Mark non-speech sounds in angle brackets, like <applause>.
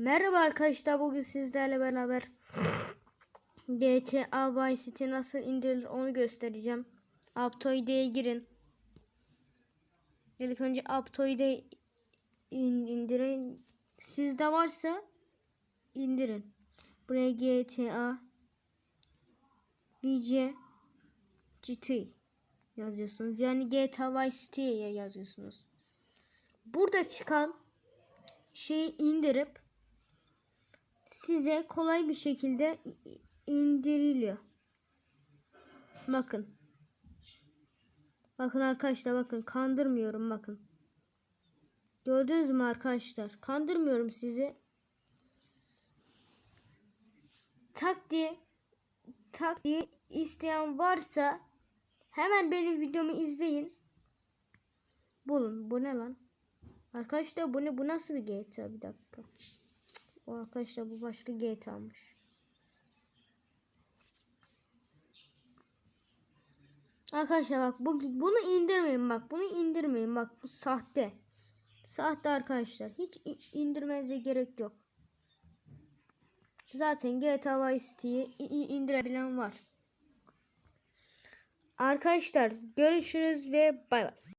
Merhaba arkadaşlar bugün sizlerle beraber <sniffs> GTA Vice City nasıl indirilir onu göstereceğim. Aptoide'ye girin. İlk önce Aptoide in, indirin. Sizde varsa indirin. Buraya GTA VC GT yazıyorsunuz. Yani GTA Vice City'ye yazıyorsunuz. Burada çıkan şeyi indirip size kolay bir şekilde indiriliyor. Bakın. Bakın arkadaşlar bakın kandırmıyorum bakın. Gördünüz mü arkadaşlar? Kandırmıyorum sizi. Tak diye tak diye isteyen varsa hemen benim videomu izleyin. Bulun. Bu ne lan? Arkadaşlar bu ne? Bu nasıl bir GTA? Bir dakika. O arkadaşlar bu başka GTA'mış. Arkadaşlar bak bu bunu indirmeyin bak. Bunu indirmeyin bak. Bu sahte. Sahte arkadaşlar. Hiç indirmenize gerek yok. Zaten GTA Vice City'yi indirebilen var. Arkadaşlar görüşürüz ve bay bay.